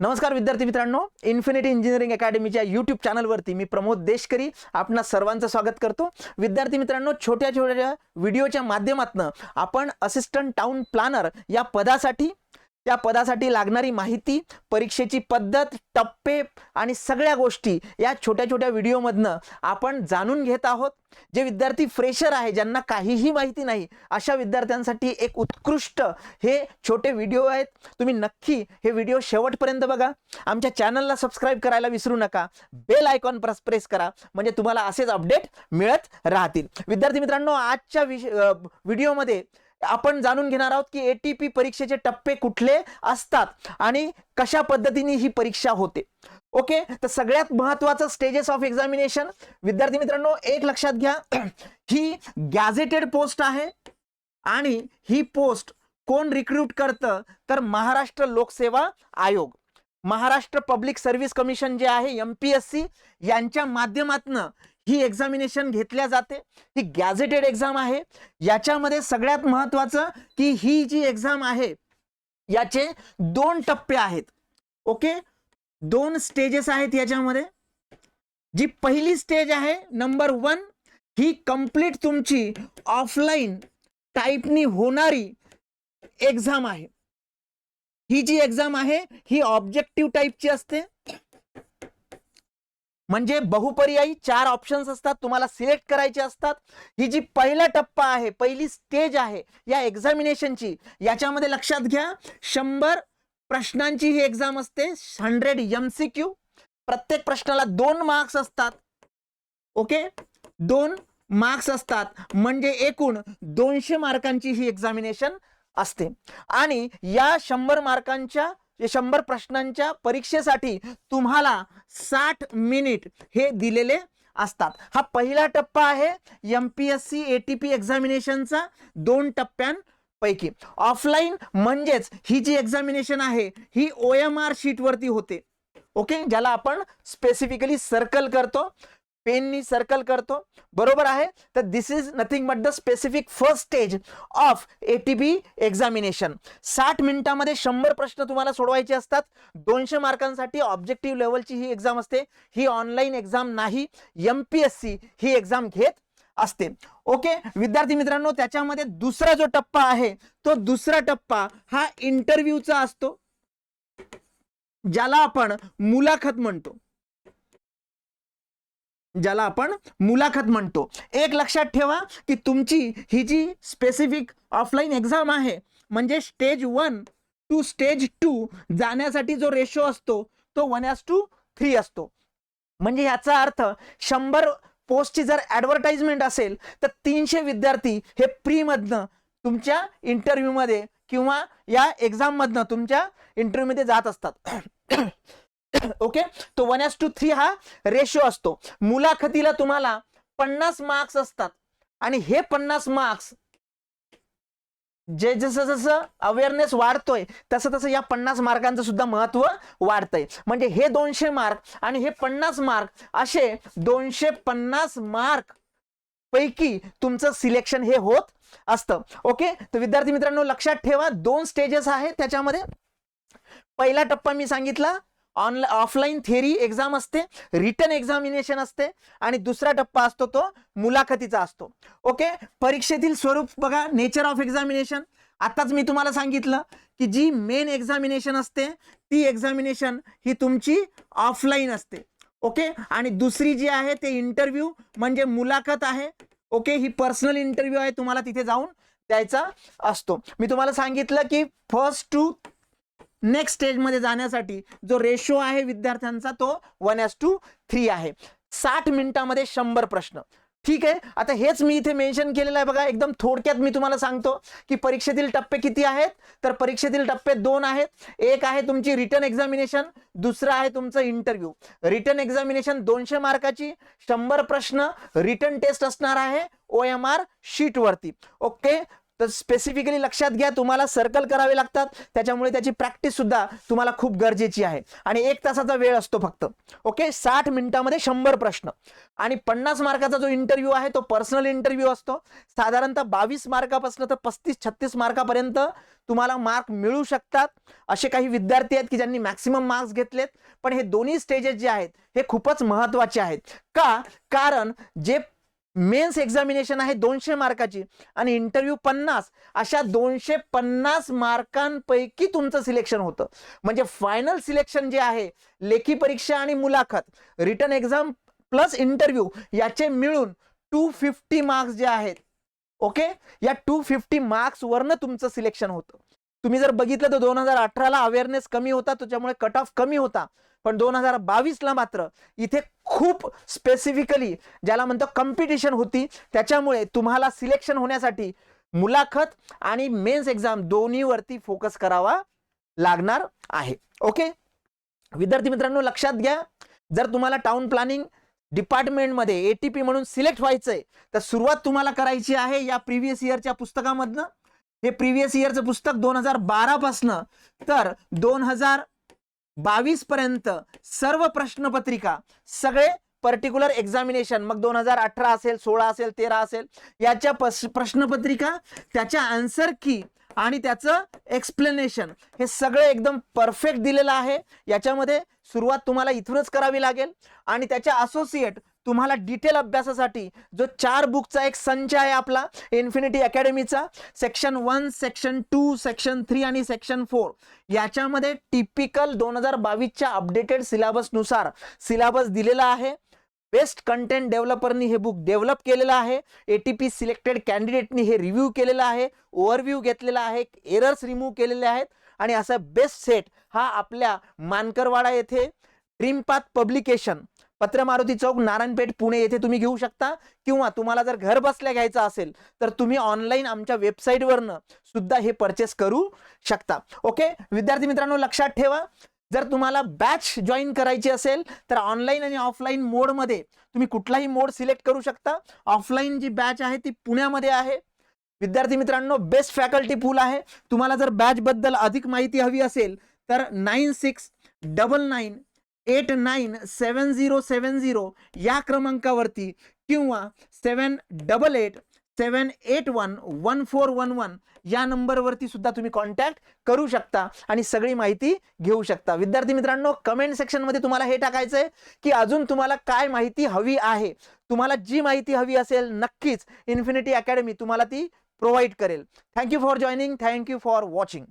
नमस्कार विद्यार्थी मित्रांनो इन्फिनिटी इंजिनिअरिंग अकॅडमीच्या यूट्यूब चॅनलवरती मी प्रमोद देशकरी आपणा सर्वांचं स्वागत करतो. विद्यार्थी मित्रांनो छोट्या छोट्या व्हिडिओच्या माध्यमातून आपण असिस्टंट टाउन प्लॅनर या पदासाठी त्या पदासाठी लागणारी माहिती परीक्षेची पद्धत टप्पे आणि सगळ्या गोष्टी या छोट्या छोट्या व्हिडिओमधनं आपण जाणून घेत आहोत. जे विद्यार्थी फ्रेशर आहे ज्यांना काहीही माहिती नाही अशा विद्यार्थ्यांसाठी एक उत्कृष्ट हे छोटे व्हिडिओ आहेत. तुम्ही नक्की हे व्हिडिओ शेवटपर्यंत बघा. आमच्या चॅनलला सबस्क्राईब करायला विसरू नका. बेल आयकॉन प्रेस प्रेस करा. म्हणजे तुम्हाला असेच अपडेट मिळत राहतील. विद्यार्थी मित्रांनो आजच्या विश व्हिडिओमध्ये आपण जाणून घेणार आहोत की एटीपी परीक्षेचे टप्पे कुठले असतात आणि कशा पद्धतीने ही परीक्षा होते. ओके? तर सगळ्यात महत्वाचं स्टेजेस ऑफ एक्झामिनेशन विद्यार्थी मित्रांनो एक लक्षात घ्या. ही गॅझेटेड पोस्ट आहे आणि ही पोस्ट कोण रिक्रूट करतं? तर महाराष्ट्र लोकसेवा आयोग. महाराष्ट्र पब्लिक सर्व्हिस कमिशन जे आहे एम पी एस सी यांच्या माध्यमातनं ही एक्झामिनेशन घेतल्या जाते. ही गॅझेटेड एक्झाम आहे. याच्यामध्ये सगळ्यात महत्वाचं की ही जी एक्झाम आहे याचे दोन टप्पे आहेत. ओके? दोन स्टेजेस आहेत याच्यामध्ये. जी पहिली स्टेज आहे नंबर वन ही कंप्लीट तुमची ऑफलाईन टाईपनी होणारी एक्झाम आहे. ही जी एक्झाम आहे ही ऑब्जेक्टिव्ह टाईपची असते. म्हणजे बहुपर्यायी चार ऑप्शन्स असतात तुम्हाला सिलेक्ट करायचे असतात. ही जी पहिला टप्पा आहे पहिली स्टेज आहे या एक्झामिनेशनची याच्यामध्ये लक्षात घ्या शंभर प्रश्नांची ही एक्झाम असते हंड्रेड एम सी क्यू प्रत्येक प्रश्नाला दोन मार्क्स असतात. ओके दोन मार्क्स असतात म्हणजे एकूण दोनशे मार्कांची ही एक्झामिनेशन असते. आणि या शंभर मार्कांच्या शंभर प्रश्नांच्या परीक्षेसाठी तुम्हाला साठ मिनिट हे दिलेले असतात. हा पहिला टप्पा आहे M P S C A T P एक्झामिनेशनचा दोन टप्प्यांपैकी. ऑफलाईन म्हणजेच ही जी एक्झामिनेशन आहे ही ओ एम आर शीटवरती होते. ओके ज्याला आपण स्पेसिफिकली सर्कल करतो. पेननी सर्कल करतो. बरोबर आहे? तर this is nothing but the specific first stage of A T B examination साठ मिनिटामध्ये शंभर प्रश्न तुम्हाला सोडवायचे असतात. दोनशे मार्कांसाठी ऑब्जेक्टिव्ह लेवलची ही एक्झाम असते. ही ऑनलाईन एक्झाम नाही. एम पी एस सी ही एक्झाम घेत असते. ओके विद्यार्थी मित्रांनो त्याच्यामध्ये दुसरा जो टप्पा आहे तो दुसरा टप्पा हा इंटरव्ह्यूचा असतो. ज्याला आपण मुलाखत म्हणतो. ज्याला आपण मुलाखत म्हणतो. एक लक्षात ठेवा की तुमची ही जी स्पेसिफिक ऑफलाईन एक्झाम आहे म्हणजे stage one two stage two जाण्यासाठी जो रेशो असतो तो वन एस टू थ्री असतो. म्हणजे याचा अर्थ शंभर पोस्टची जर ॲडव्हर्टाइजमेंट असेल तर तीनशे विद्यार्थी हे प्रीमधनं तुमच्या इंटरव्ह्यूमध्ये किंवा या एक्झाममधनं तुमच्या इंटरव्ह्यूमध्ये जात असतात. ओके तो वन एस टू थ्री हा रेशो असतो. मुलाखतीला तुम्हाला पन्नास मार्क्स असतात. आणि हे पन्नास मार्क्स जे जसं जसं अवेअरनेस वाढतोय तसं तसं या पन्नास मार्कांचं सुद्धा महत्त्व वाढतंय. म्हणजे हे दोनशे मार्क आणि हे पन्नास मार्क असे दोनशे पन्नास मार्क पैकी तुमचं सिलेक्शन हे होत असतं. ओके तर विद्यार्थी मित्रांनो लक्षात ठेवा दोन स्टेजेस आहेत त्याच्यामध्ये. पहिला टप्पा मी सांगितला ऑनला ऑफलाईन थेरी एक्झाम असते रिटर्न एक्झामिनेशन असते आणि दुसरा टप्पा असतो तो मुलाखतीचा असतो. ओके? परीक्षेतील स्वरूप बघा नेचर ऑफ एक्झामिनेशन. आताच मी तुम्हाला सांगितलं की जी मेन एक्झामिनेशन असते ती एक्झामिनेशन ही तुमची ऑफलाईन असते. ओके? आणि दुसरी जी आहे ते इंटरव्ह्यू म्हणजे मुलाखत आहे. ओके? ही पर्सनल इंटरव्ह्यू आहे तुम्हाला तिथे जाऊन द्यायचा असतो. मी तुम्हाला सांगितलं की फर्स्ट टू नेक्स्ट स्टेजमध्ये जाण्यासाठी जो रेशो आहे विद्यार्थ्यांचा तो वन एस टू थ्री आहे. साठ मिनिटामध्ये शंभर प्रश्न. ठीक आहे? आता हेच मी इथे मेन्शन केलेलं आहे बघा. एकदम थोडक्यात मी तुम्हाला सांगतो की परीक्षेतील टप्पे किती आहेत? तर परीक्षेतील टप्पे दोन आहेत. एक आहे तुमची रिटर्न एक्झामिनेशन दुसरं आहे तुमचं इंटरव्ह्यू रिटर्न एक्झामिनेशन दोनशे मार्काची शंभर प्रश्न रिटर्न टेस्ट असणार आहे ओ एम आर शीटवरती ओके तर स्पेसिफिकली लक्षात घ्या तुम्हाला सर्कल करावे लागतात. त्याच्यामुळे त्याची प्रॅक्टिस सुद्धा तुम्हाला खूप गरजेची आहे. आणि एक तासाचा वेळ असतो फक्त. ओके साठ मिनिटामध्ये शंभर प्रश्न. आणि पन्नास मार्काचा जो इंटरव्ह्यू आहे तो पर्सनल इंटरव्ह्यू असतो. साधारणतः बावीस मार्कापासून तर पस्तीस छत्तीस मार्कापर्यंत तुम्हाला मार्क मिळू शकतात. असे काही विद्यार्थी आहेत की ज्यांनी मॅक्सिमम मार्क्स घेतलेत. पण हे दोन्ही स्टेजेस जे आहेत हे खूपच महत्त्वाचे आहेत. का? कारण जे मेन्स एक्झामिनेशन आहे दोनशे मार्काची आणि इंटरव्ह्यू पन्नास अशा दोनशे पन्नास मार्कांपैकी तुमचं सिलेक्शन होतं. म्हणजे फायनल सिलेक्शन जे आहे लेखी परीक्षा आणि मुलाखत रिटर्न एक्झाम प्लस इंटरव्ह्यू याचे मिळून टू फिफ्टी मार्क्स जे आहेत ओके? या टू फिफ्टी मार्क्सवरनं तुमचं सिलेक्शन होतं. तुम्ही जर बघितलं तर दोन हजार अठराला अवेअरनेस कमी होता त्याच्यामुळे कट ऑफ कमी होता. पण दोन हजार बावीसला मात्र इथे खूप स्पेसिफिकली ज्याला म्हणतो कॉम्पिटिशन होती त्याच्यामुळे तुम्हाला सिलेक्शन होण्यासाठी मुलाखत आणि मेन्स एक्झाम दोन्हीवरती फोकस करावा लागणार आहे. ओके विद्यार्थी मित्रांनो लक्षात घ्या. जर तुम्हाला टाउन प्लॅनिंग डिपार्टमेंटमध्ये एटीपी म्हणून सिलेक्ट व्हायचंय तर सुरुवात तुम्हाला करायची आहे या प्रिव्हियस इयरच्या पुस्तकामधनं. हे प्रिव्हियस इयरचं पुस्तक दोन हजार बारापासनं तर दोन हजार बावीस पर्यंत सर्व प्रश्नपत्रिका सगळे पर्टिक्युलर एक्झामिनेशन मग दोन हजार अठरा असेल सोळा असेल तेरा असेल याच्या प्रश्नपत्रिका त्याच्या आन्सर की आणि त्याचं एक्सप्लेनेशन हे सगळं एकदम परफेक्ट दिलेलं आहे. याच्यामध्ये सुरुवात तुम्हाला इथूनच करावी लागेल. आणि त्याच्या असोसिएट तुम्हाला डिटेल अभ्यासासाठी जो चार बुकचा एक संच आहे आपला infinity अकॅडमीचा section one section two section three आणि सेक्शन फोर याच्यामध्ये टिपिकल दोन हजार बावीसच्या अपडेटेड सिलेबसनुसार सिलेबस दिलेला आहे. बेस्ट कंटेंट डेव्हलपरनी हे बुक डेव्हलप केलेलं आहे. ए टी पी सिलेक्टेड कॅन्डिडेटनी हे रिव्ह्यू केलेलं आहे. ओव्हरव्ह्यू घेतलेला आहे. एरर्स रिमूव्ह केलेले आहेत. आणि असा बेस्ट सेट हा आपल्या मानकरवाडा येथे ड्रीमपाथ पब्लिकेशन पत्र मारुती चौक नारायणपेठ पुणे येथे तुम्ही घेऊ शकता. किंवा तुम्हाला जर घर बसल्या घ्यायचं असेल तर तुम्ही ऑनलाईन आमच्या वेबसाईटवरनं सुद्धा हे परचेस करू शकता. ओके विद्यार्थी मित्रांनो लक्षात ठेवा. जर तुम्हाला बॅच जॉईन करायची असेल तर ऑनलाईन आणि ऑफलाईन मोडमध्ये तुम्ही कुठलाही मोड सिलेक्ट करू शकता. ऑफलाईन जी बॅच आहे ती पुण्यामध्ये आहे. विद्यार्थी मित्रांनो बेस्ट फॅकल्टी पूल आहे. तुम्हाला जर बॅचबद्दल अधिक माहिती हवी असेल तर nine six double nine eight nine seven zero seven zero या क्रमांकावरती किंवा seven double eight seven eight one one four one one या नंबरवरती सुद्धा तुम्ही कॉन्टॅक्ट करू शकता आणि सगळी माहिती घेऊ शकता. विद्यार्थी मित्रांनो कमेंट सेक्शनमध्ये तुम्हाला हे टाकायचं आहे की अजून तुम्हाला काय माहिती हवी आहे. तुम्हाला जी माहिती हवी असेल नक्कीच इन्फिनिटी अकॅडमी तुम्हाला ती प्रोव्हाइड करेल. Thank you for joining thank you for watching